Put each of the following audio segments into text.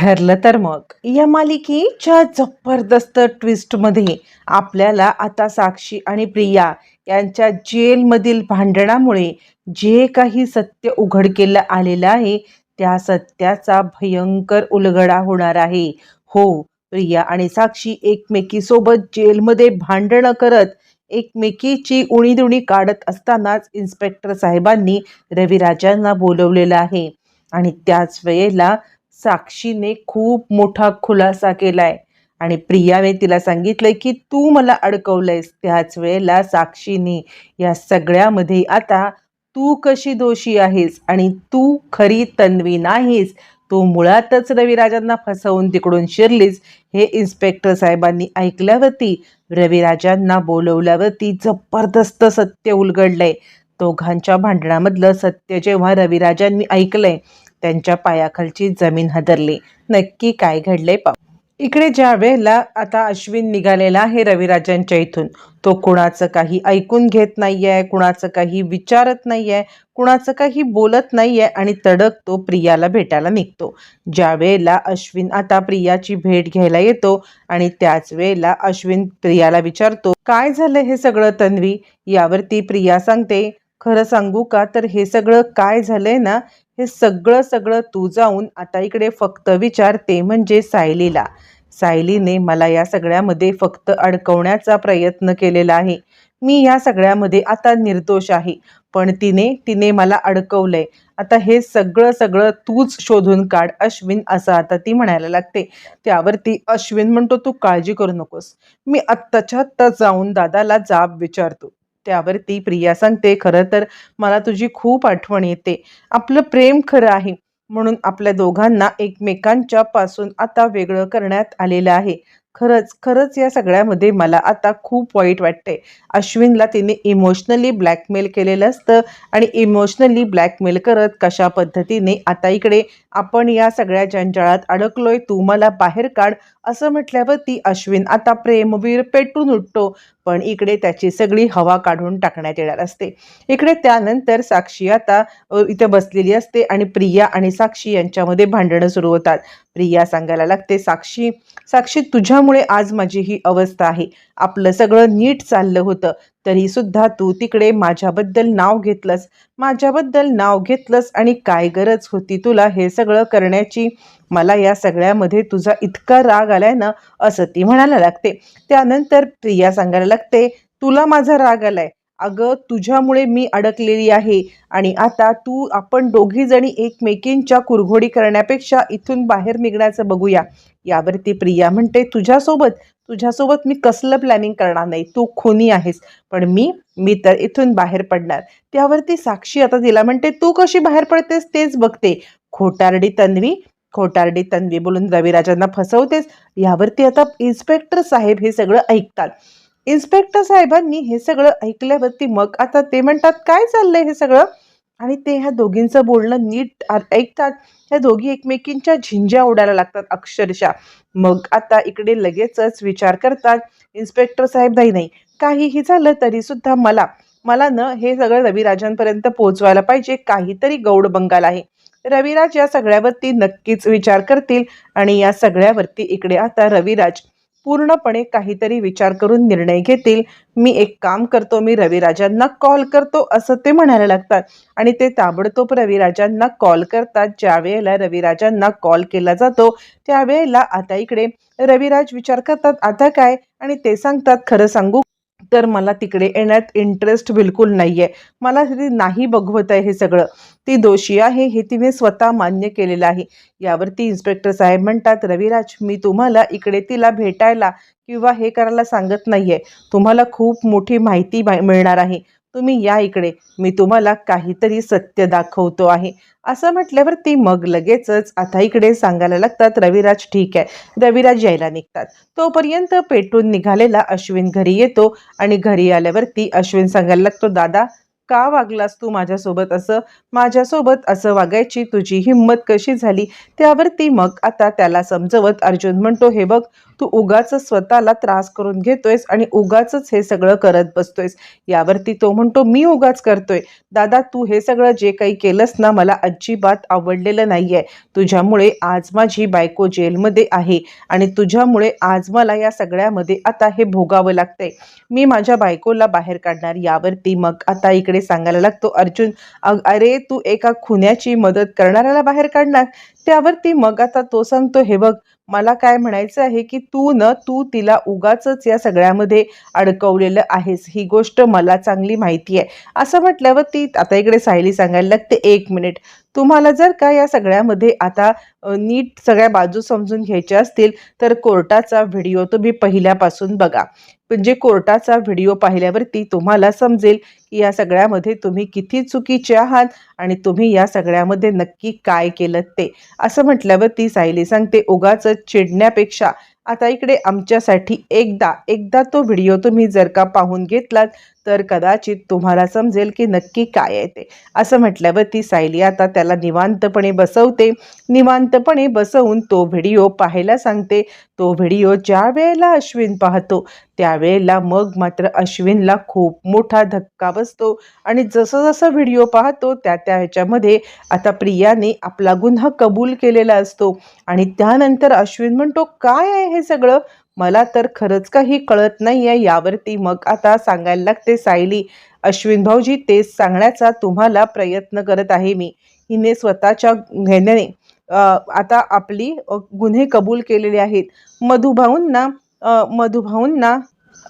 ठरलं तर मग. या मालिकेच्या जबरदस्त ट्विस्टमध्ये आपल्याला आता साक्षी आणि प्रिया यांच्या जेलमधील भांडणामुळे जे काही सत्य उघडकीला आलेलं आहे त्या सत्याचा भयंकर उलगडा होणार आहे. हो प्रिया आणि साक्षी एकमेकीसोबत जेलमध्ये भांडणं करत एकमेकीची उणीदुणी काढत असतानाच इन्स्पेक्टर साहेबांनी रविराजांना बोलवलेलं आहे. आणि त्याच वेळेला साक्षीने खूप मोठा खुलासा केलाय. आणि प्रियाने तिला सांगितलंय की तू मला अडकवलंयस त्याच वेळेला साक्षीने या सगळ्यामध्ये आता तू कशी दोषी आहेस आणि तू खरी तन्वी नाहीस तू मुळातच रविराजांना फसवून तिकडून शिरलीस हे इन्स्पेक्टर साहेबांनी ऐकल्यावरती रविराजांना बोलवल्यावरती जबरदस्त सत्य उलगडलंय. दोघांच्या भांडणामधलं सत्य जेव्हा रविराजांनी ऐकलंय त्यांच्या पायाखालची जमीन हदरली. नक्की काय घडले पाहू. इकडे ज्या वेळेला आता अश्विन निघालेला आहे रविराजांच्या इथून तो कुणाचं काही ऐकून घेत नाहीये कुणाचं काही विचारत नाहीये कुणाचं काही बोलत नाहीये आणि तडक तो प्रियाला भेटायला निघतो. ज्या वेळेला अश्विन आता प्रियाची भेट घ्यायला येतो आणि त्याच वेळेला अश्विन प्रियाला विचारतो काय झालं हे सगळं तन्वी? यावरती प्रिया सांगते खरं सांगू का? तर हे सगळं काय झालंय ना हे सगळं सगळं तू जाऊन आता इकडे फक्त विचार ते म्हणजे सायलीला. सायलीने मला या सगळ्यामध्ये फक्त अडकवण्याचा प्रयत्न केलेला आहे. मी या सगळ्यामध्ये आता निर्दोष आहे. पण तिने तिने मला अडकवलंय. आता हे सगळं सगळं तूच शोधून काढ अश्विन असं आता ती म्हणायला लागते. त्यावरती अश्विन म्हणतो तू काळजी करू नकोस. मी आत्ताच्या आत्ता जाऊन दादाला जाब विचारतो. त्यावरती प्रिया सांगते खरं तर मला तुझी खूप आठवण येते. आपलं प्रेम खरं आहे. म्हणून आपल्या दोघांना एकमेकांच्या पासून आता वेगळं करण्यात आलेलं आहे. खरंच खरंच या सगळ्यामध्ये मला आता खूप वाईट वाटते अश्विनला तिने इमोशनली ब्लॅकमेल केलेलं असतं आणि इमोशनली ब्लॅकमेल करत कशा पद्धतीने आता इकडे आपण या सगळ्या जंजाळात अडकलोय तू मला बाहेर काढ. असं म्हटल्यावर ती अश्विन आता प्रेमवीर पेटून उठतो. पण इकडे त्याची सगळी हवा काढून टाकण्यात येणार असते. इकडे त्यानंतर साक्षी आता इथे बसलेली असते आणि प्रिया आणि साक्षी यांच्यामध्ये भांडणं सुरू होतात. प्रिया सांगायला लागते साक्षी साक्षी तुझ्यामुळे आज माझी ही अवस्था आहे. आपलं सगळं नीट चाललं होतं. तरीसुद्धा तू तिकडे माझ्याबद्दल नाव घेतलंस. माझ्याबद्दल नाव घेतलंस आणि काय गरज होती तुला हे सगळं करण्याची? मला या सगळ्यामध्ये तुझा इतका राग आलाय ना असं ती म्हणायला लागते. त्यानंतर प्रिया सांगायला लागते तुला माझा राग आलाय. अगं तुझ्यामुळे मी अडकलेली आहे आणि आता तू आपण दोघी जणी एकमेकींच्या कुरघोडी करण्यापेक्षा इथून बाहेर निघण्याचं बघूया. यावरती प्रिया म्हणते तुझ्यासोबत तुझ्यासोबत मी कसलं प्लॅनिंग करणार नाही? तू खुनी आहेस. पण मी मी तर इथून बाहेर पडणार. त्यावरती साक्षी आता तिला म्हणते तू कशी बाहेर पडतेस तेच बघते. खोटारडी तन्वी खोटारडी तन्वी बोलून रविराजांना फसवतेस. यावरती आता इन्स्पेक्टर साहेब हे सगळं ऐकतात. इन्स्पेक्टर साहेबांनी हे सगळं ऐकल्यावरती मग आता ते म्हणतात काय चाललंय हे सगळं? आणि ते ह्या दोघींचं बोलणं नीट ऐकतात. ह्या दोघी एकमेकींच्या झिंज्या उडायला लागतात अक्षरशः. मग आता इकडे लगेचच विचार करतात इन्स्पेक्टर साहेब नाही नाही. काहीही झालं तरी सुद्धा मला मला न हे सगळं रविराजांपर्यंत पोहोचवायला पाहिजे. काहीतरी गौड बंगाल आहे. रविराज या सगळ्यावरती नक्कीच विचार करतील आणि या सगळ्यावरती इकडे आता रविराज पूर्णपणे काहीतरी विचार करून निर्णय घेतील. मी एक काम करतो मी रविराजांना कॉल करतो असं ते म्हणायला लागतात. आणि ते ताबडतोब रविराजांना कॉल करतात. ज्या वेळेला रविराजांना कॉल केला जातो त्यावेळेला आता इकडे रविराज विचार करतात आता काय? आणि ते सांगतात खरं सांगू तर मला तिकडे येण्यात इंटरेस्ट बिलकुल नाहीये. मला ती नाही बघवत आहे हे सगळं. ती दोषी आहे हे तिने स्वतः मान्य केलेलं आहे. यावरती इन्स्पेक्टर साहेब म्हणतात रविराज मी तुम्हाला इकडे तिला भेटायला किंवा हे करायला सांगत नाहीये. तुम्हाला खूप मोठी माहिती मिळणार आहे. तुम्ही या इकडे. मी तुम्हाला काहीतरी सत्य दाखवतो आहे. असं म्हटल्यावर ती मग लगेचच आता इकडे सांगायला लागतात रविराज ठीक आहे. रविराज यायला निघतात. तोपर्यंत पेटून निघालेला अश्विन घरी येतो आणि घरी आल्यावरती अश्विन सांगायला लागतो दादा का वागलास तू माझ्यासोबत असं? माझ्यासोबत असं वागायची तुझी हिंमत कशी झाली? त्यावरती मग आता त्याला समजवत अर्जुन म्हणतो हे बघ तू उगाच स्वतःला त्रास करून घेतोयस आणि उगाच हे सगळं करत बसतोयस. यावरती तो म्हणतो मी उगाच करतोय. दादा तू हे सगळं जे काही केलंस ना मला अजिबात आवडलेलं नाही आहे तुझ्यामुळे आज माझी बायको जेलमध्ये आहे आणि तुझ्यामुळे आज मला या सगळ्यामध्ये आता हे भोगावं लागतंय. मी माझ्या बायकोला बाहेर काढणार. यावरती मग आता इकडे सांगायला लागतो अर्जुन अरे तू एका खुन्याची मदत करणाऱ्याला बाहेर काढणार? त्यावरती मग आता तो सांगतो हे बघ मला काय म्हणायचं आहे की तू न तू तिला उगाचच या सगळ्यामध्ये अडकवलेलं आहेस. ही गोष्ट मला चांगली माहिती आहे. असं म्हटल्यावर ती आता इकडे सायली सांगायला लागते एक मिनिट तुम्हाला जर का या सगळ्यामध्ये आता नीट सगळ्या बाजू समजून घ्यायच्या असतील तर कोर्टाचा व्हिडिओ तुम्ही पहिल्यापासून बघा. म्हणजे कोर्टाचा व्हिडिओ पाहिल्यावरती तुम्हाला समजेल की या सगळ्यामध्ये तुम्ही किती चुकीचे आहात आणि तुम्ही या सगळ्यामध्ये नक्की काय केलं ते. असं म्हटल्यावर ती सायली सांगते उगाच चिडण्यापेक्षा आता इकडे आमच्यासाठी एकदा एकदा तो व्हिडिओ तुम्ही जर का पाहून घेतलात तर कदाचित तुम्हाला समजेल की नक्की काय आहे ते. असं म्हटल्यावर ती सायली आता त्याला निवांतपणे बसवते. निवांतपणे बसवून तो व्हिडिओ पाहायला सांगते. तो व्हिडिओ ज्या वेळेला अश्विन पाहतो त्यावेळेला मग मात्र अश्विनला खूप मोठा धक्का बसतो. आणि जसं जसं व्हिडिओ पाहतो त्या त्या ह्याच्यामध्ये आता प्रियाने आपला गुन्हा कबूल केलेला असतो. आणि त्यानंतर अश्विन म्हणतो काय आहे हे सगळं? मला तर खरंच काही कळत नाही आहे यावरती. मग आता सांगायला लागते सायली अश्विन भाऊजी तेच सांगण्याचा तुम्हाला प्रयत्न करत आहे मी. हिने स्वतःच्या घेण्याने आता आपली गुन्हे कबूल केलेले आहेत. मधुभाऊंना मधुभाऊंना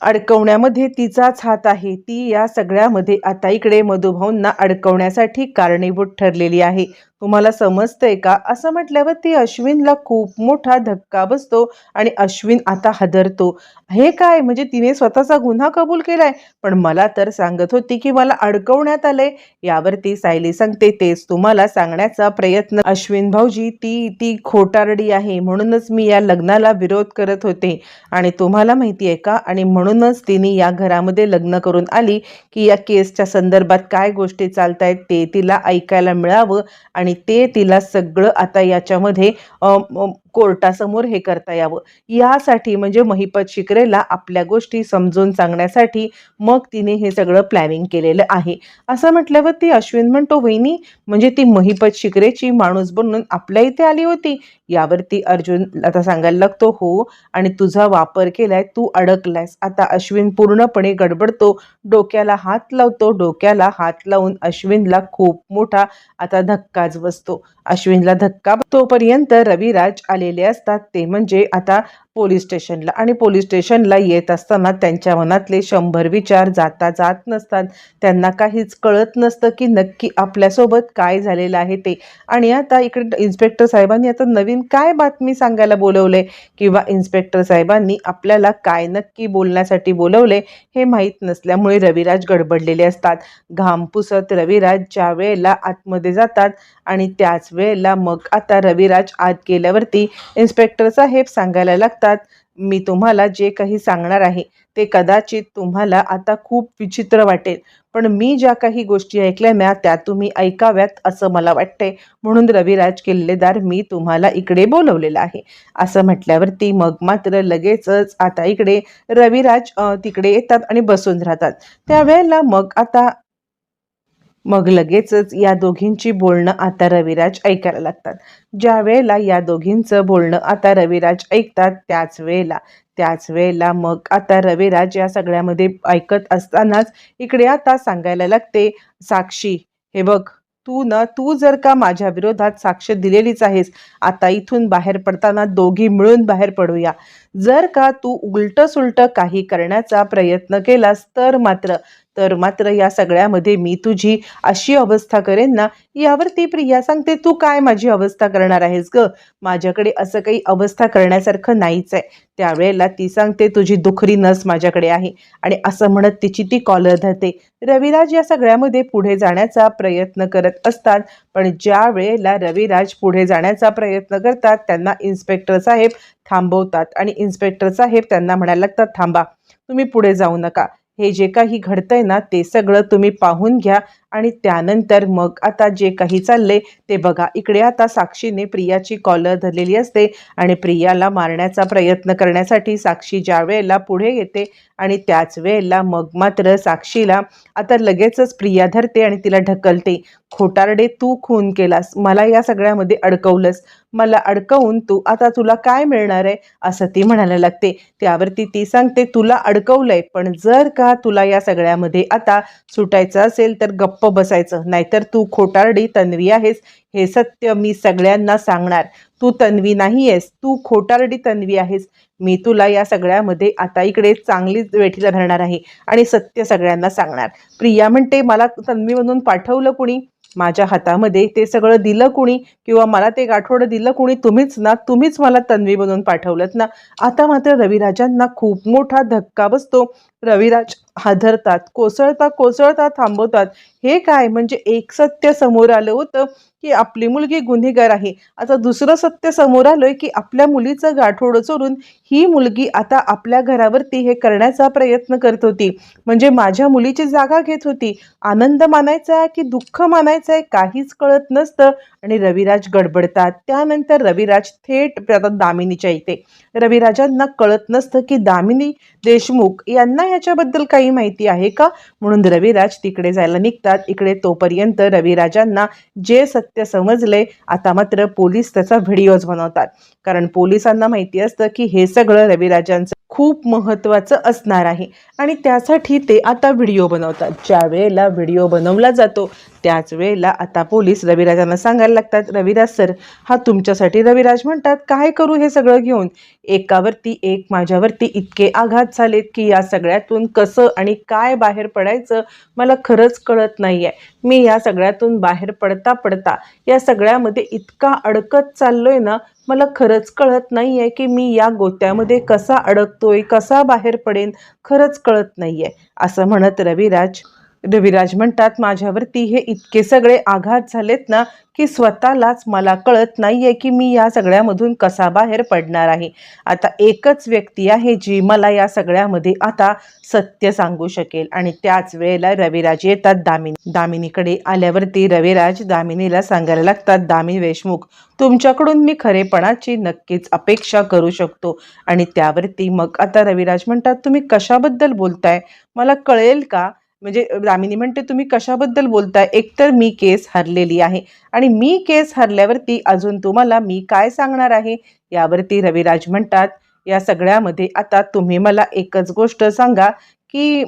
अडकवण्यामध्ये तिचाच हात आहे. ती या सगळ्यामध्ये आता इकडे मधुभाऊंना अडकवण्यासाठी कारणीभूत ठरलेली आहे. तुम्हाला समजतंय का? असं म्हटल्यावर ती अश्विनला खूप मोठा धक्का बसतो आणि अश्विन आता हादरतो. हे काय? म्हणजे तिने स्वतःचा गुन्हा कबूल केलाय? पण मला तर सांगत होती की मला अडकवण्यात आलंय. यावरती सायली सांगते तेच तुम्हाला सांगण्याचा प्रयत्न अश्विन भाऊजी ती ती खोटारडी आहे. म्हणूनच मी या लग्नाला विरोध करत होते. आणि तुम्हाला माहिती आहे का? आणि म्हणूनच तिने या घरामध्ये लग्न करून आली की या केसच्या संदर्भात काय गोष्टी चालत आहेत ते तिला ऐकायला मिळावं आणि ते तिला सगळं आता याच्यामध्ये कोर्टासमोर हे करता यावं. यासाठी म्हणजे महिपत शिकरेला आपल्या गोष्टी समजून सांगण्यासाठी मग तिने हे सगळं प्लॅनिंग केलेलं आहे. असं म्हटल्यावर ती अश्विन म्हणतो वहिनी म्हणजे ती महिपत शिकरेची माणूस बनून आपल्या इथे आली होती. यावरती अर्जुन आता सांगायला लागतो हो आणि तुझा वापर केलाय तू अडकलायस. आता अश्विन पूर्णपणे गडबडतो. डोक्याला हात लावतो. डोक्याला हात लावून अश्विनला खूप मोठा आता धक्काच बसतो. अश्विनला धक्का तोपर्यंत रविराज आलेले असतात. ते म्हणजे आता पोलीस स्टेशनला आणि पोलीस स्टेशनला येत असताना त्यांच्या मनातले शंभर विचार जाता जात नसतात. त्यांना काहीच कळत नसतं की नक्की आपल्यासोबत काय झालेलं आहे ते. आणि आता इकडे इन्स्पेक्टर साहेबांनी आता नवीन काय बातमी सांगायला बोलवले किंवा इन्स्पेक्टर साहेबांनी आपल्याला काय नक्की बोलण्यासाठी बोलवले हे माहीत नसल्यामुळे रविराज गडबडलेले असतात. घाम पुसत रविराज ज्या वेळेला आतमध्ये जातात आणि त्याच वेळेला मग आता रविराज आत गेल्यावरती इन्स्पेक्टर साहेब सांगायला लागतात मी तुम्हाला जे काही सांगणार आहे ते कदाचित तुम्हाला आता खूप विचित्र वाटेल. पण मी ज्या काही गोष्टी ऐकल्या ना त्या तुम्ही ऐकाव्यात असं मला वाटतंय. म्हणून रविराज किल्लेदार मी तुम्हाला इकडे बोलवलेलं आहे. असं म्हटल्यावरती मग मात्र लगेचच आता इकडे रविराज तिकडे येतात आणि बसून राहतात. त्यावेळेला मग आता मग लगेचच या दोघींची बोलणं आता रविराज ऐकायला लागतात. ज्या वेळेला या दोघींचं बोलणं आता रविराज ऐकतात त्याच वेळेला. त्याच वेळेला मग आता रविराज या सगळ्यामध्ये ऐकत असतानाच इकडे आता सांगायला लागते साक्षी हे बघ तू ना तू जर का माझ्या विरोधात साक्ष दिलेलीच आहेस आता इथून बाहेर पडताना दोघी मिळून बाहेर पडूया. जर का तू उलट सुलट काही करण्याचा प्रयत्न केलास तर मात्र तर मात्र या सगळ्यामध्ये मी तुझी अशी अवस्था करेन ना यावरती प्रिया सांगते तू काय माझी अवस्था करणार आहेस ग? माझ्याकडे असं काही अवस्था करण्यासारखं नाहीच आहे. त्यावेळेला ती सांगते तुझी दुखरी नस माझ्याकडे आहे. आणि असं म्हणत तिची ती कॉलर धरते. रविराज या सगळ्यामध्ये पुढे जाण्याचा प्रयत्न करत असतात. पण ज्या वेळेला रविराज पुढे जाण्याचा प्रयत्न करतात त्यांना इन्स्पेक्टर साहेब थांबवतात. आणि इन्स्पेक्टर साहेब त्यांना म्हणायला लागतात थांबा तुम्ही पुढे जाऊ नका. हे जे काही घडतंय ना ते सगळं तुम्ही पाहून घ्या. आणि त्यानंतर मग आता जे काही चाललंय ते बघा. इकडे आता साक्षीने प्रियाची कॉलर धरलेली असते आणि प्रियाला मारण्याचा प्रयत्न करण्यासाठी साक्षी ज्या वेळेला पुढे येते आणि त्याच वेळेला मग मात्र साक्षीला आता लगेचच प्रिया धरते आणि तिला ढकलते. खोटारडे तू खून केलास. मला या सगळ्यामध्ये अडकवलंस. मला अडकवून तू आता तुला काय मिळणार आहे? असं ती म्हणायला लागते. त्यावरती ती सांगते तुला अडकवलंय पण जर का तुला या सगळ्यामध्ये आता सुटायचं असेल तर गप्प बसायचं. नाहीतर तू खोटारडी तन्वी आहेस. हे सत्य मी सगळ्यांना सांगणार. तू तन्वी नाही आहेस. तू खोटारडी तन्वी आहेस. मी तुला या सगळ्यामध्ये आता इकडे चांगलीच वेठीला धरणार आहे आणि सत्य सगळ्यांना सांगणार. प्रिया म्हणते मला तन्वी म्हणून पाठवलं कुणी? माझ्या हातामध्ये ते सगळं दिलं कुणी? किंवा मला ते गाठोडं दिलं कुणी? तुम्हीच ना? तुम्हीच मला तन्वी बनवून पाठवलं ना? आता मात्र रविराजांना खूप मोठा धक्का बसतो. रविराज हादरतात कोसळता कोसळता थांबवतात. हे काय? म्हणजे एक सत्य समोर आलं होतं की आपली मुलगी गुन्हेगार आहे. आता दुसरं सत्य समोर आलंय की आपल्या मुलीचं गाठोडं चोरून ही मुलगी आता आपल्या घरावरती हे करण्याचा प्रयत्न करत होती. म्हणजे माझ्या मुलीची जागा घेत होती. आनंद मानायचा आहे की दुःख मानायचं आहे काहीच कळत नसतं आणि रविराज गडबडतात. त्यानंतर रविराज थेट आता दामिनीच्या इथे. रविराजांना कळत नसतं की दामिनी देशमुख यांना याच्याबद्दल काही माहिती आहे का? म्हणून रविराज तिकडे जायला निघतात. इकडे तोपर्यंत रविराजांना जे सत्य समजले आता मात्र पोलीस त्याचा व्हिडिओज बनवतात. कारण पोलिसांना माहिती असतं की हे सगळं रविराजांचं खूप महत्त्वाचं असणार आहे. आणि त्यासाठी ते आता व्हिडिओ बनवतात. ज्या वेळेला व्हिडिओ बनवला जातो त्याच वेळेला आता पोलीस रविराजांना सांगायला लागतात रविराज सर हा तुमच्यासाठी रविराज म्हणतात काय करू हे सगळं घेऊन? एकावरती एक माझ्यावरती इतके आघात झालेत की या सगळ्यातून कसं आणि काय बाहेर पडायचं मला खरंच कळत नाही आहे मी या सगळ्यातून बाहेर पडता पडता या सगळ्यामध्ये इतका अडकत चाललोय ना मला खरंच कळत नाही आहे की मी या गोत्यामध्ये कसा अडकतोय कसा बाहेर पडेन खरंच कळत नाही आहे असं म्हणत रविराज रविराज म्हणतात माझ्यावरती हे इतके सगळे आघात झालेत ना की स्वतःलाच मला कळत नाही आहे की मी या सगळ्यामधून कसा बाहेर पडणार आहे. आता एकच व्यक्ती आहे जी मला या सगळ्यामध्ये आता सत्य सांगू शकेल. आणि त्याच वेळेला रविराज येतात दामिनी दामिनीकडे आल्यावरती रविराज दामिनीला सांगायला लागतात दामिनी देशमुख तुमच्याकडून मी खरेपणाची नक्कीच अपेक्षा करू शकतो. आणि त्यावरती मग आता रविराज म्हणतात तुम्ही कशाबद्दल बोलताय? मला कळेल का? म्हणजे दामिनी म्हणते तुम्ही कशाबद्दल बोलताय? एकतर मी केस हरलेली आहे आणि मी केस हरल्यावरती अजून तुम्हाला मी काय सांगणार आहे? यावरती रविराज म्हणतात या सगळ्यामध्ये आता तुम्ही मला एकच गोष्ट सांगा की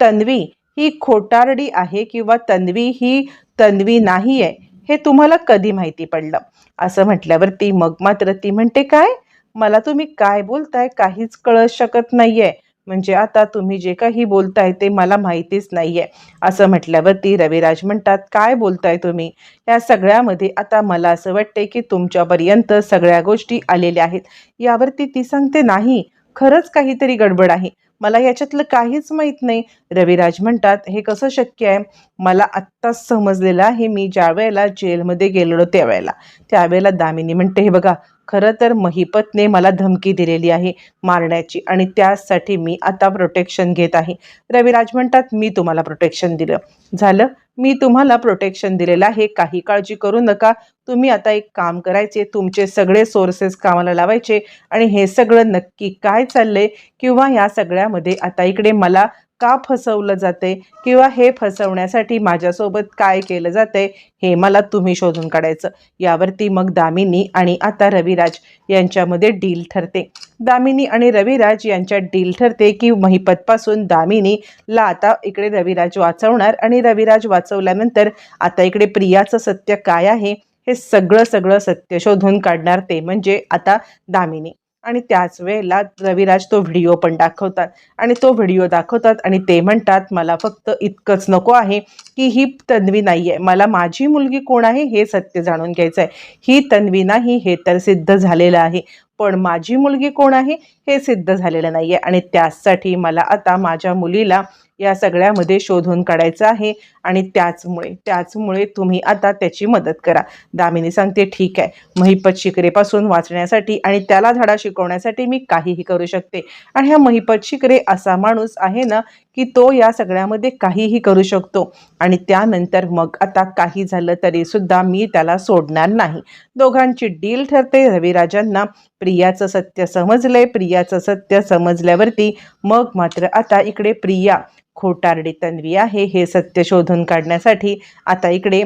तन्वी ही खोटारडी आहे किंवा तन्वी ही तन्वी नाही आहे हे तुम्हाला कधी माहिती पडलं? असं म्हटल्यावरती मग मात्र ती म्हणते काय? मला तुम्ही काय बोलताय? काहीच कळत शकत नाही आहे म्हणजे आता तुम्ही जे काही बोलताय ते मला माहितीच नाहीये. असं म्हटल्यावरती रविराज म्हणतात काय बोलताय तुम्ही? या सगळ्यामध्ये आता मला असं वाटते की तुमच्यापर्यंत सगळ्या गोष्टी आलेल्या आहेत. यावरती ती सांगते नाही खरंच काहीतरी गडबड आहे. मला याच्यातलं काहीच माहीत नाही. रविराज म्हणतात हे कसं शक्य आहे? मला आत्ताच समजलेलं आहे मी ज्या वेळेला जेलमध्ये गेलेलो त्यावेळेला. त्यावेळेला दामिनी म्हणते हे बघा खरं तर महिपतने मला धमकी दिलेली आहे मारण्याची आणि त्यासाठी मी आता प्रोटेक्शन घेत आहे. रविराज म्हणतात मी तुम्हाला प्रोटेक्शन दिलं. झालं. मी तुम्हाला प्रोटेक्शन दिलेलं आहे. काही काळजी करू नका. तुम्ही आता एक काम करायचे. तुमचे सगळे सोर्सेस कामाला लावायचे. आणि हे सगळं नक्की काय चाललंय? किंवा या सगळ्यामध्ये आता इकडे मला का फसवलं जाते किंवा हे फसवण्यासाठी माझ्यासोबत काय केलं जाते हे मला तुम्ही शोधून काढायचं. यावरती मग दामिनी आणि आता रविराज यांच्यामध्ये डील ठरते. दामिनी आणि रविराज यांच्यात डील ठरते की महिपतपासून दामिनीला आता इकडे रविराज वाचवणार आणि रविराज वाचवल्यानंतर आता इकडे प्रियाचं सत्य काय आहे हे सगळं सगळं सत्य शोधून काढणार ते म्हणजे आता दामिनी. आणि त्याच वेळेला रविराज तो व्हिडिओ पण दाखवतात. आणि तो व्हिडिओ दाखवतात आणि ते म्हणतात मला फक्त इतकंच नको आहे की ही तन्वी नाही आहे मला माझी मुलगी कोण आहे हे सत्य जाणून घ्यायचं आहे ही तन्वी नाही हे तर सिद्ध झालेलं आहे. पण माझी मुलगी कोण आहे हे सिद्ध झालेलं नाही आहे आणि त्याचसाठी मला आता माझ्या मुलीला या सगळ्यामध्ये शोधून काढायचं आहे आणि त्याचमुळे त्याचमुळे तुम्ही आता त्याची मदत करा. दामिनी सांगते ठीक आहे. महिपत शिकरेपासून वाचण्यासाठी आणि त्याला धडा शिकवण्यासाठी मी काहीही करू शकते. आणि हा महिपत शिकरे असा माणूस आहे ना की तो या सगळ्यामध्ये काहीही करू शकतो. आणि त्यानंतर मग आता काही झालं तरी सुद्धा मी त्याला सोडणार नाही. दोघांची डील ठरते. रविराजांना प्रियाचं सत्य समजलंय. प्रियाचं सत्य समजल्यावरती मग मात्र आता इकडे प्रिया खोटारडी तन्वी आहे. हे सत्य शोधून काढण्यासाठी आता इकडे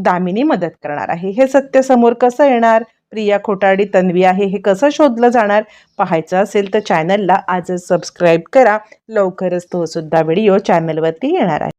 दामिनी मदत करणार आहे. हे सत्य समोर कसं येणार? प्रिया खोटाडी तन्वी आहे. हे कसं शोधलं जाणार? पाहायचं असेल तर चॅनलला आजच सबस्क्राईब करा. लवकरच तो सुद्धा व्हिडिओ चॅनलवरती येणार आहे.